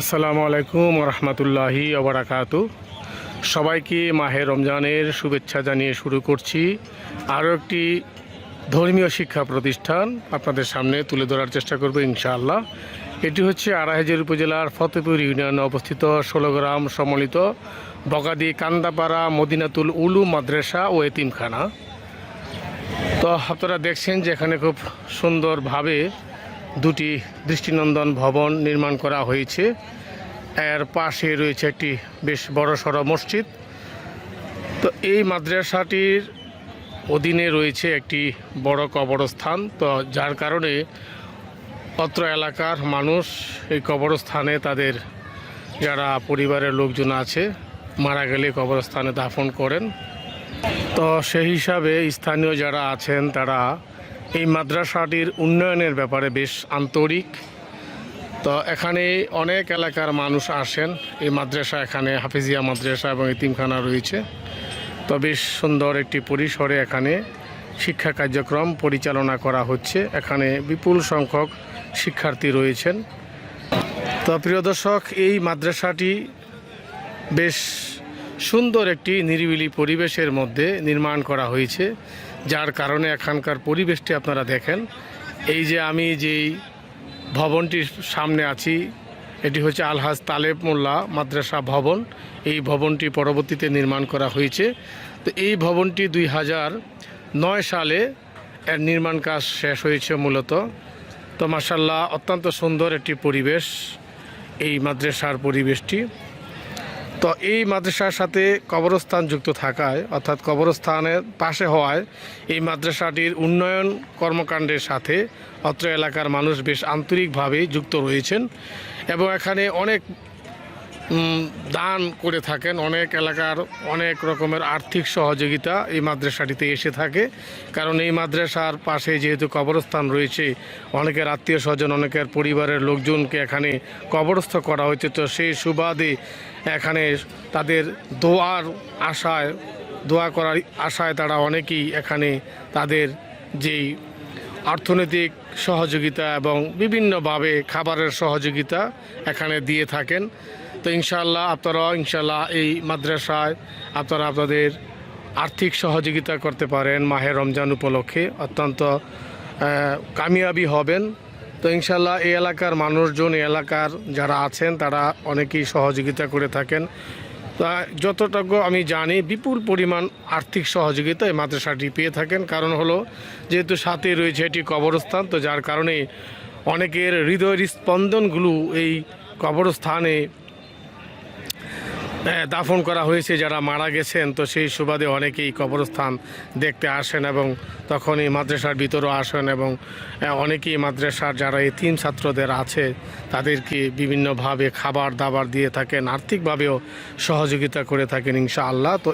আসসালামু আলাইকুম রহমতুল্লাহি ওবরাকাতু। সবাইকে মাহে রমজানের শুভেচ্ছা জানিয়ে শুরু করছি আরও একটি ধর্মীয় শিক্ষা প্রতিষ্ঠান আপনাদের সামনে তুলে ধরার চেষ্টা করব ইনশাআল্লাহ। এটি হচ্ছে আড়াইহাজার উপজেলার ফতেপুর ইউনিয়নে অবস্থিত ষোলোগ্রাম সম্মিলিত বগাদি কান্দাপাড়া মদিনাতুল উলু মাদ্রাসা ও এতিমখানা। তো আপনারা দেখছেন যে এখানে খুব সুন্দরভাবে দুটি দৃষ্টিনন্দন ভবন নির্মাণ করা হয়েছে। এর পাশে রয়েছে একটি বেশ বড় সড়ো মসজিদ। তো এই মাদ্রাসাটির অধীনে রয়েছে একটি বড় কবরস্থান। তো যার কারণে অত্র এলাকার মানুষ এই কবরস্থানে তাদের যারা পরিবারের লোকজন আছে, মারা গেলে কবরস্থানে দাফন করেন। তো সেই হিসাবে স্থানীয় যারা আছেন, তারা এই মাদ্রাসাটির উন্নয়নের ব্যাপারে বেশ আন্তরিক। তো এখানে অনেক এলাকার মানুষ আসেন। এই মাদ্রাসা এখানে, হাফিজিয়া মাদ্রাসা এবং ইতিমখানা রয়েছে। তো বেশ সুন্দর একটি পরিসরে এখানে শিক্ষা কার্যক্রম পরিচালনা করা হচ্ছে। এখানে বিপুল সংখ্যক শিক্ষার্থী রয়েছেন। তো প্রিয় দর্শক, এই মাদ্রাসাটি বেশ সুন্দর একটি নিরিবিলি পরিবেশের মধ্যে নির্মাণ করা হয়েছে, যার কারণে এখানকার পরিবেশটি আপনারা দেখেন। এই যে আমি যেই ভবনটির সামনে আছি, এটি হচ্ছে আলহাজ তালেব মোল্লা মাদ্রাসা ভবন। এই ভবনটি পরবর্তীতে নির্মাণ করা হয়েছে। তো এই ভবনটি দুই হাজার নয় সালে এর নির্মাণ কাজ শেষ হয়েছে মূলত। তো মাসাল্লাহ অত্যন্ত সুন্দর একটি পরিবেশ, এই মাদ্রাসার পরিবেশটি। তো এই মাদ্রাসার সাথে কবরস্থান যুক্ত থাকায়, অর্থাৎ কবরস্থানের পাশে হওয়ায় এই মাদ্রাসাটির উন্নয়ন কর্মকাণ্ডের সাথে অত্র এলাকার মানুষ বেশ আন্তরিকভাবে যুক্ত রয়েছেন এবং এখানে অনেক দান করে থাকেন। অনেক এলাকার অনেক রকমের আর্থিক সহযোগিতা এই মাদ্রাসাটিতে এসে থাকে। কারণ এই মাদ্রাসার পাশে যেহেতু কবরস্থান রয়েছে, অনেকের আত্মীয় স্বজন, অনেকের পরিবারের লোকজনকে এখানে কবরস্থ করা হয়েছে। তো সেই সুবাদে এখানে তাদের দোয়ার আশায়, দোয়া করার আশায় তারা অনেকেই এখানে তাদের যেই অর্থনৈতিক সহযোগিতা এবং বিভিন্নভাবে খাবারের সহযোগিতা এখানে দিয়ে থাকেন। তো ইনশাল্লাহ আপনারা ইনশাল্লাহ এই মাদ্রাসায় আপনারা আপনাদের আর্থিক সহযোগিতা করতে পারেন মাহে রমজান উপলক্ষে। অত্যন্ত কামিয়াবি হবেন। তো ইনশাল্লাহ এই এলাকার মানুষজন, এই এলাকার যারা আছেন, তারা অনেকেই সহযোগিতা করে থাকেন। তা যতটুকু আমি জানি, বিপুল পরিমাণ আর্থিক সহযোগিতা এই মাদ্রাসাটি পেয়ে থাকেন। কারণ হলো, যেহেতু সাথে রয়েছে এটি কবরস্থান, তো যার কারণে অনেকের হৃদয়ের স্পন্দনগুলো এই কবরস্থানে দাফন করা হয়েছে, যারা মারা গেছেন। তো সেই সুবাদে অনেকেই কবরস্থান দেখতে আসেন এবং তখনই মাদ্রাসার ভিতরেও আসেন এবং অনেকেই মাদ্রাসার যারা এই তিন ছাত্রদের আছে, তাদেরকে বিভিন্নভাবে খাবার দাবার দিয়ে থাকেন, আর্থিকভাবেও সহযোগিতা করে থাকেন ইনশা আল্লাহ তো